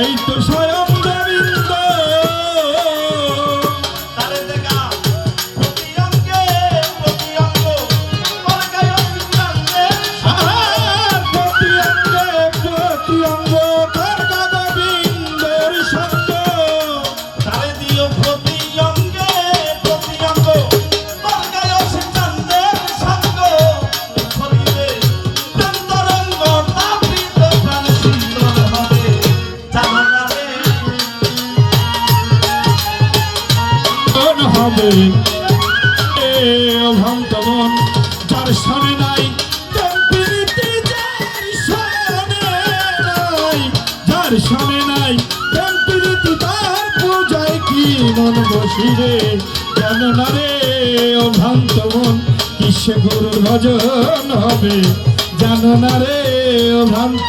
এই তো স্বয়ং অভ্রান্ত যার সনে নাই। নাই কি মন বসিবে জানো না রে অভ্রান্ত মন কিসে গুরুর ভজন হবে? জানো না রে অভ্রান্ত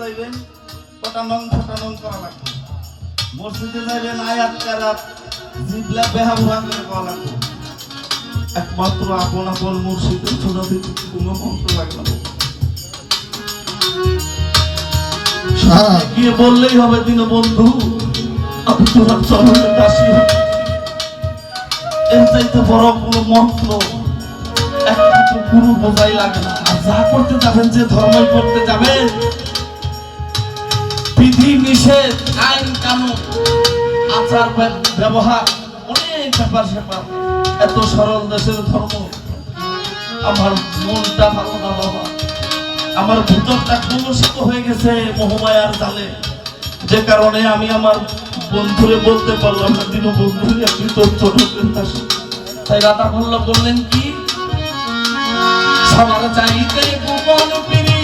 যাইবেন পটানং করা লাগবে। মসজিদে যাইবেন, আয়াত কারাত জিবলা করে করা লাগবে। একমাত্র আপন আপন মুর্শিদের ছোট থেকে কোনো মন্ত্র লাগবে গিয়ে বললেই হবে, দিন বন্ধু, আমি তোমার চরণে দাসী। এর চাইতে বড় কোনো মন্ত্র গুরু বোঝাই লাগে না। আর যা করতে যাবেন, যে ধর্মই করতে যাবেন বিধি নিষেধ, আইন, কানুন, আচার ব্যবহার, অনেক ব্যাপার স্যাপার এত সরল দেশের ধর্ম। আমার মনটা ভালো না, বাবা। আমার ভিতরটা কলুষিত হয়ে গেছে মোহমায়ার জালে। যে কারণে আমি আমার বন্ধুরে বলতে পারলাম না, দিন বন্ধু আপনি তোর ছোট তাই রাধা বল্লভ বললেন কি? সবার চাইতে গোপন পিড়ি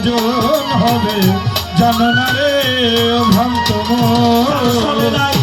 ভজন হবে জানো না রে। ভ্রান্ত মন। নাই,